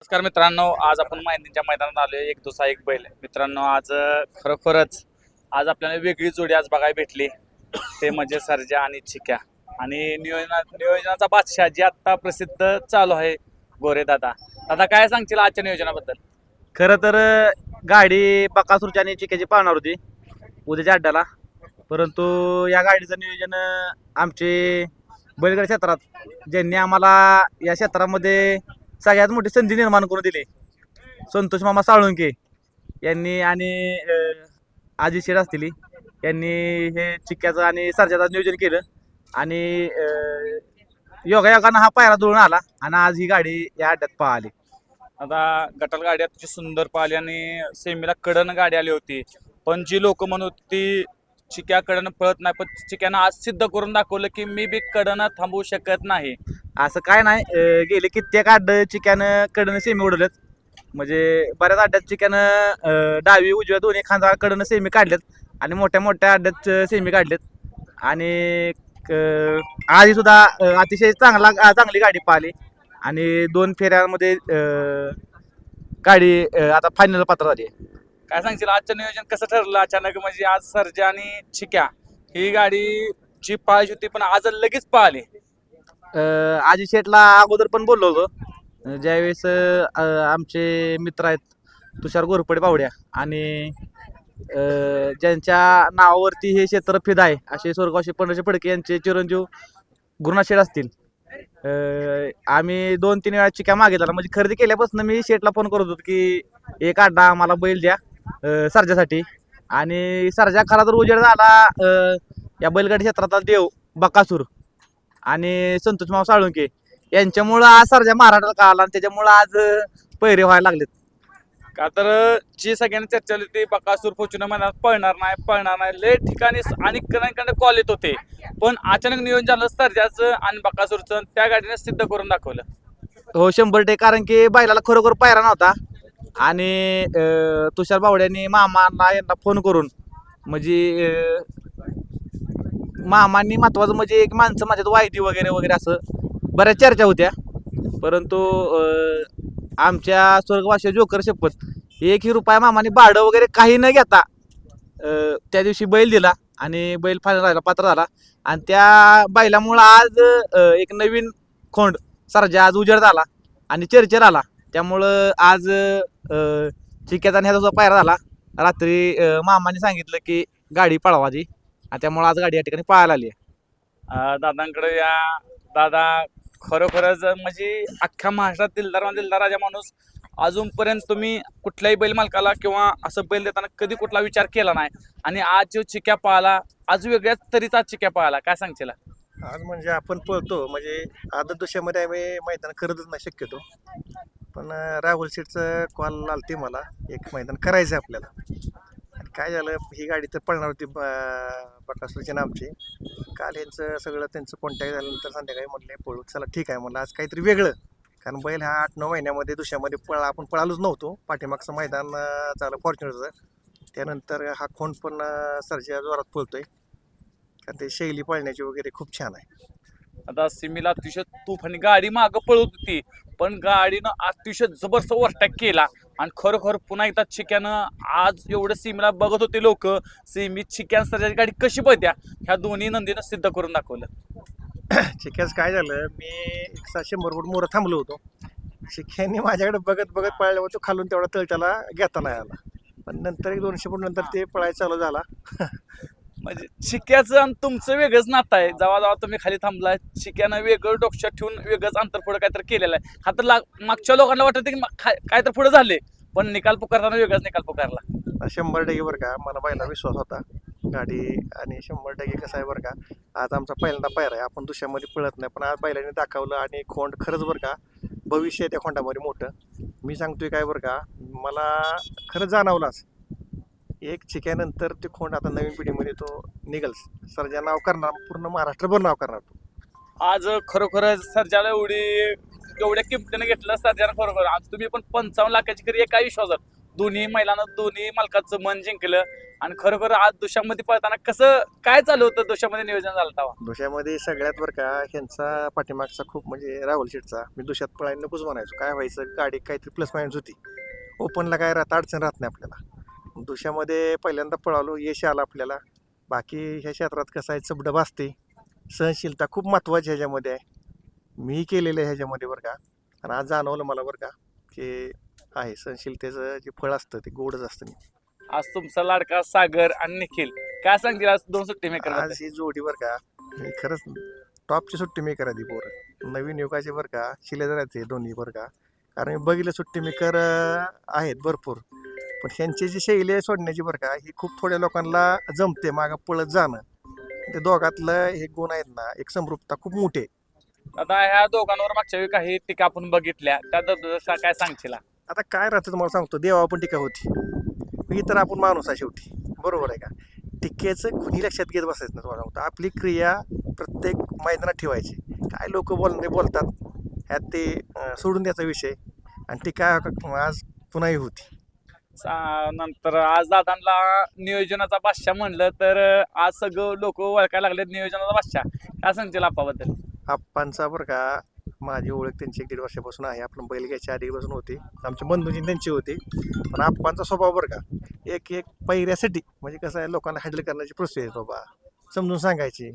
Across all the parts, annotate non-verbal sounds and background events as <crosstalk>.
नमस्कार मित्रांनो आज आपण माहितीच्या मैदानात आलोय. एक दुसरा एक बैल. मित्रांनो आज खरोखरच आज आपल्याला वेगळी जोडी आज बघायला भेटली. ते म्हणजे सर्जा आणि चिक्या आणि नियोजना नियोजनाचा बादशाह जी आता प्रसिद्ध चालू आहे गोरे दादा. दादा काय सांगतील आजच्या नियोजनाबद्दल? खरं तर गाडी बकासूरच्या आणि चिक्याची पाहणार होती उद्याच्या अड्ड्याला. परंतु या गाडीचं नियोजन आमचे बैलगड क्षेत्रात ज्यांनी आम्हाला या क्षेत्रामध्ये सगळ्यात मोठी संधी निर्माण करून दिली. संतोष मामा साळुंके यांनी आणि आजी शेड असतील यांनी हे चिक्क्याचं आणि सरच्याचं नियोजन केलं. आणि योगायोगानं हा पायरा जुळून आला आणि आज ही गाडी या अड्ड्यात पाहिली आता गटाल गाडी अतिशय सुंदर पाहिली आणि सेमीला कडन गाडी आली होती. पण जी लोक म्हणत होती चिक्या कडनं पळत नाही पण चिक्यानं आज सिद्ध करून दाखवलं की मी बी कडनं थांबवू शकत नाही. असं काय नाही अं, गेले कित्येक अड्ड चिक्यानं कडनं सेमी उडवलेत. म्हणजे बऱ्याच अड्ड्यात चिक्यानं अं, डावी उजव्या दोन्ही खांदा कडनं सेमी काढलेत आणि मोठ्या मोठ्या अड्ड्यात सेमी काढलेत. आणि अं, आधी सुद्धा अं, अतिशय चांगला चांगली गाडी पाहिली. आणि दोन फेऱ्यांमध्ये अं, गाडी अं, आता फायनल पात्र झाली काय सांगशील आजचं नियोजन कसं ठरलं? अचानक म्हणजे आज सर्जा आणि छिक्या ही गाडी जी पाहायची होती पण आज लगेच पाहिली. अं, आजी शेठला अगोदर पण बोललो होतो. अं, ज्यावेळेस अं, आमचे मित्र आहेत तुषार घोरपडे बावड्या आणि अं, ज्यांच्या नावावरती हे क्षेत्र फिदा आहे असे स्वर्गावशी पंढरचे फडके यांचे चिरंजीव गुरुनाथ शेठ असतील. अं, आम्ही दोन तीन वेळा चिक्या मागितला म्हणजे खरेदी केल्यापासून मी शेठला फोन करत होतो की एक अड्डा आम्हाला बैल द्या. सर्जासाठी. आणि सर्जा खरा तर उजेड झाला या बैलगाडी क्षेत्रातला देव बकासूर आणि संतोष माव साळुंके यांच्यामुळं आज सर्जा महाराष्ट्राला कळाला आणि त्याच्यामुळं आज अं, पहिरे व्हायला लागलेत. का तर जी सगळ्यांनी चर्चा झाली होती बकासूर फॉर्च्युनर मैदानात पळणार नाही पळणार नाही लय ठिकाणी अनेककडे कॉल येत होते. पण अचानक नियोजन झालं सर्जाचं आणि बकासूरचं त्या गाडीने सिद्ध करून दाखवलं. हो शंभर टक्के कारण की बैलाला खरोखर पायरा नव्हता. आणि अं, तुषार बावड्यांनी मामांना यांना फोन करून म्हणजे अं, मामांनी महत्वाचं म्हणजे एक माणसं माझ्यात वायदी वगैरे वगैरे असं बऱ्याच चर्चा होत्या. परंतु अं, आमच्या स्वर्गवासी जोकर शपथ एकही रुपया मामाने भाडं वगैरे काही न घेता अं, त्या दिवशी बैल दिला आणि बैल फायनल राहिला पात्र झाला. आणि त्या बैलामुळं आज अं, एक नवीन खोंड सरजा आज उजेड झाला आणि चर्चेत आला. त्यामुळं आज अं, चिक्याचा आणि ह्याचा जो पायरा झाला रात्री अं, मामाने सांगितलं की गाडी पळवाची आणि त्यामुळं आज गाडी या ठिकाणी पळायला आली दादांकडे या. दादा खरोखरच म्हणजे अख्ख्या महाराष्ट्रात दिलदार दिलदार राजा माणूस. अजूनपर्यंत तुम्ही कुठल्याही बैल मालकाला किंवा असं बैल देताना कधी कुठला विचार केला नाही. आणि आज जो चिक्या पाहला आज वेगळ्याच तरीचा चिक्या पाहला काय सांगशील? आज म्हणजे आपण पळतो. म्हणजे आदत दुसऱ्यामध्ये आम्ही मैदान करतच नाही शक्यतो. पण राहुल शेठचं कॉल आलते मला एक मैदान करायचं आहे आपल्याला. आणि काय झालं ही गाडी तर पळणार होती बकासूरची नामची काल यांचं सगळं त्यांचं कॉन्टॅक्ट झाल्यानंतर संध्याकाळी म्हटले पळू चला ठीक आहे म्हणलं. आज काहीतरी वेगळं. कारण बैल हा आठ नऊ महिन्यामध्ये दुसऱ्यामध्ये पळा आपण पळालोच नव्हतो. पाठीमागचं मैदान चालं झालं फॉर्च्युनरचं त्यानंतर हा खोंड पण सरच्या जोरात पळतोय. कारण ते शैली पळण्याची वगैरे खूप छान आहे. आता सिमीला अतिशय आणि गाडी मागं पळत होती. पण गाडीनं अतिशय जबरदस्त ओव्हरटॅक केला. आणि खरोखर पुन्हा एकदा चिक्यानं आज एवढं सिमीला बघत होते लोक. सिमी चिक्यान सर्जाची गाडी कशी पळत्या ह्या दोन्ही नंदीनं सिद्ध करून दाखवलं. <coughs> चिक्याच काय झालं मी एक सहा शंभर फूट मोरं थांबलो होतो. चिक्याने माझ्याकडे बघत बघत पळाल्यावर तो खालून तेवढा तळ त्याला घेता नाही आला. पण नंतर एक दोनशे फूट नंतर ते पळायला चालू झाला. <laughs> म्हणजे शिक्याचं आणि तुमचं वेगळंच नातं आहे. जेव्हा जेव्हा तुम्ही खाली थांबलाय शिक्यानं वेगळं डोक्यात ठेवून वेगळंच अंतर पुढे काहीतरी केलेलं आहे. हा तर ला मागच्या लोकांना वाटतं की काय तर पुढे झाले पण निकाल पुकारताना वेगळाच निकाल पुकारला. शंभर टक्के बरं का मला पहिला विश्वास होता. गाडी आणि शंभर टक्के कसं आहे बरं का आज आमचा पहिल्यांदा पायरा आहे. आपण दुसऱ्यामध्ये पळत नाही पण आज पहिल्याने दाखवलं आणि खोंड खरंच बरं का भविष्य आहे त्या खोंडामध्ये मोठं. मी सांगतोय काय बरं का मला खरंच जाणवलाच एक चिक्यानंतर ते खोंड आता नवीन पिढीमध्ये तो निघल. सरजा नाव करणार पूर्ण महाराष्ट्रभर नाव करणार तो. आज खरोखरच सर्जाला एवढी एवढ्या किमतीने घेतलं सर्जानं खरोखर. आज तुम्ही पण पंचावन्न लाखाची खरी एका विश्वासात. दोन्ही महिलांना दोन्ही मालकाचं मन जिंकलं. आणि खरोखर आज दुशामध्ये पळताना कसं काय चालू होतं दुशामध्ये नियोजन झालं तेव्हा? दुसऱ्यामध्ये सगळ्यात बरं का ह्यांचा पाठीमागचा खूप म्हणजे राहुल शेठचा. मी दुसऱ्यात पळायला नकोच म्हणायचो. काय व्हायचं? गाडी काहीतरी प्लस मायनस होती. ओपनला काय राहत अडचण राहत नाही आपल्याला. दुसऱ्यामध्ये पहिल्यांदा पळालो यश आलं आपल्याला. बाकी ह्या क्षेत्रात कसं आहे चबडब असते सहनशीलता खूप महत्त्वाची ह्याच्यामध्ये आहे. मी केलेलं आहे ह्याच्यामध्ये बरं का. आणि आज जाणवलं मला बरं का की आहे सहनशीलतेचं जे फळ असतं ते गोडच असतं आज तुमचा लाडका सागर आणि निखिल काय सांगतील आज दोन सुट्टी मेकर आज ही जोडी बरं का ही खरंच टॉपची सुट्टी मेकर आधी पोरं. नवीन युगाचे बरं का शिलेदाराचे दोन्ही बरं का. कारण मी बघितलं सुट्टी मेकर आहेत भरपूर. पण ह्यांची जी शैली आहे सोडण्याची बरं का ही खूप थोड्या लोकांना जमते मागं पळत जाणं. ते दोघातलं हे गुण आहेत ना एक समृद्धता खूप मोठी आहे. आता ह्या दोघांवर मागच्या वेळी काही टीका आपण बघितल्या त्या काय सांगशील? आता काय राहतं तुम्हाला सांगतो देवा पण टीका होती. ही तर आपण माणूस आहे शेवटी. बरोबर आहे का? टीकेचं कुणी लक्षात घेत बसायचं नाही तुम्हाला सांगतो. आपली क्रिया प्रत्येक मैदानात ठेवायची. काय लोक बोलणे बोलतात. ह्यात ते सोडून द्यायचा विषय. आणि टीका आज पुन्हाही होती. नंतर आज दादांना नियोजनाचा बादशाह म्हणलं तर आज सगळं लोक ओळखायला लागले नियोजनाचा बादशाह. काय सांगतील आपाबद्दल आप्पांचा बरं का माझी ओळख त्यांची एक दीड वर्षापासून आहे. आपण बैल घ्यायच्या आधीपासून होती. आमचे बंधूंची त्यांची होती. पण आप्पांचा स्वभाव बरं का एक एक पैऱ्यासाठी म्हणजे कसं आहे लोकांना हँडल करण्याची प्रोसेस आहे बाबा. समजून सांगायची.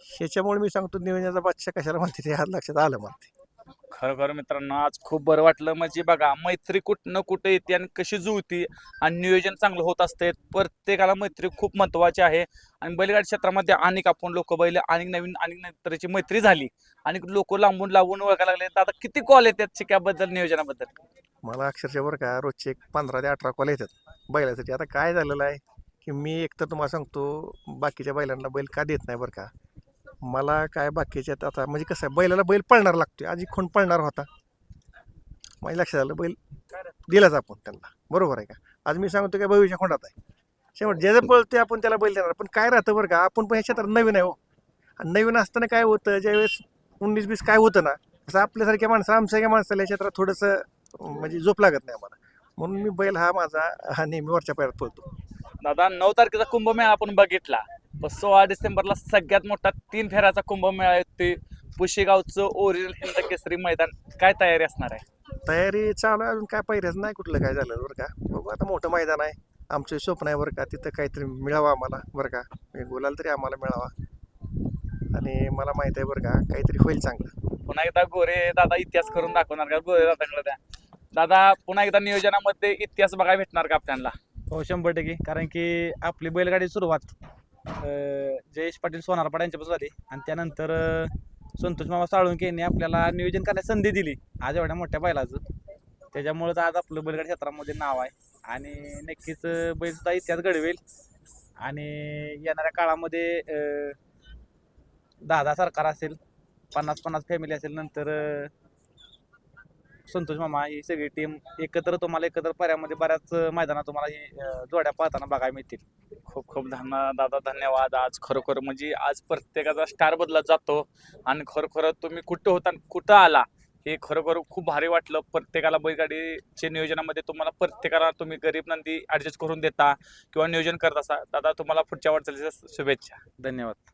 ह्याच्यामुळे मी सांगतो नियोजनाचा बादशाह कशाला म्हणते ते आज लक्षात आलं म्हणते खरोखर मित्रांनो आज खूप बरं वाटलं. म्हणजे बघा मैत्री कुठं न कुठं येते आणि कशी जुळती आणि नियोजन चांगलं होत असते. प्रत्येकाला मैत्री खूप महत्वाची आहे. आणि बैलगाडी क्षेत्रामध्ये अनेक आपण लोक बैल अनेक नवीन अनेक नंतरची मैत्री झाली. आणि लोक लांबून लांबून ओळखायला लागले. तर आता किती कॉल येतात शिक्याबद्दल नियोजनाबद्दल? मला अक्षरशः बरं का रोजचे एक पंधरा ते अठरा कॉल येतात बैलासाठी. आता काय झालेलं आहे की मी एक तर तुम्हाला सांगतो बाकीच्या बैलांना बैल का देत नाही बरं का? मला काय बाकीच्यात आता म्हणजे कसं आहे बैलाला बैल पळणार लागतोय आजी खून पळणार होता. माझ्या लक्षात आलं बैल दिलाच आपण त्यांना. बरोबर आहे का? आज मी सांगतो काय भविष्य खोंडात आहे. शेवट जे जे पळते आपण त्याला बैल देणार पण काय राहतं बरं का आपण पण ह्या क्षेत्रात नवीन आहे हो. आणि नवीन असताना काय होतं ज्यावेळेस उन्नीस बीस काय होतं ना असं आपल्यासारख्या माणसं आमच्यासारख्या माणसाला या क्षेत्रात थोडंसं म्हणजे झोप लागत नाही आम्हाला. म्हणून मी बैल हा माझा हा नेहमी वरच्या पायात पळतो. दादा नऊ तारखेचा कुंभमेळा आपण बघितला. पण सोळा डिसेंबरला सगळ्यात मोठा तीन फेऱ्याचा कुंभमेळा आहे ते पुशेगावचं ओरिजिनल हिंद केसरी मैदान काय तयारी असणार आहे? तयारी चालू आहे अजून काय पहिल्याच नाही कुठलं काय झालं बरं का. बघू आता मोठं मैदान आहे. आमचं स्वप्न आहे बरं का तिथं काहीतरी मिळावं आम्हाला बरं का. एक गुलाल तरी आम्हाला मिळावा. आणि मला माहीत आहे बरं का काहीतरी होईल चांगलं. पुन्हा एकदा गोरे दादा इतिहास करून दाखवणार का? गोरे दादाकडे द्या. दादा पुन्हा एकदा नियोजनामध्ये इतिहास बघायला भेटणार का आपल्याला? हो शंभर टक्के. कारण की आपली बैलगाडी सुरुवात जयेश पाटील सोनारपाडा यांच्यापासून झाली. आणि त्यानंतर संतोष मामा साळुंके यांनी आपल्याला नियोजन करण्याची संधी दिली. आज एवढ्या मोठ्या बैलाचं. त्याच्यामुळेच आज आपलं बैलगाड क्षेत्रामध्ये नाव आहे. आणि नक्कीच बैलसुद्धा इतिहास घडवेल. आणि येणाऱ्या काळामध्ये दहा दहा सरकार असेल पन्नास पन्नास फॅमिली असेल नंतर संतोष मामा ही सगळी टीम एकत्र तुम्हाला एकत्र पर्यामध्ये बऱ्याच मैदानात तुम्हाला ही अं, जोड्या पाहताना बघायला मिळतील. खूप खूप धन्य दादा धन्यवाद. आज खरोखर म्हणजे आज प्रत्येकाचा स्टार बदलत जातो. आणि खरोखर तुम्ही कुठं होता आणि कुठं आला हे खरोखर खूप भारी वाटलं. प्रत्येकाला बैलगाडीचे नियोजनामध्ये तुम्हाला प्रत्येकाला तुम्ही गरीब नंदी ॲडजस्ट करून देता किंवा नियोजन करत असा दादा तुम्हाला पुढच्या वाटचालीच्या शुभेच्छा. धन्यवाद.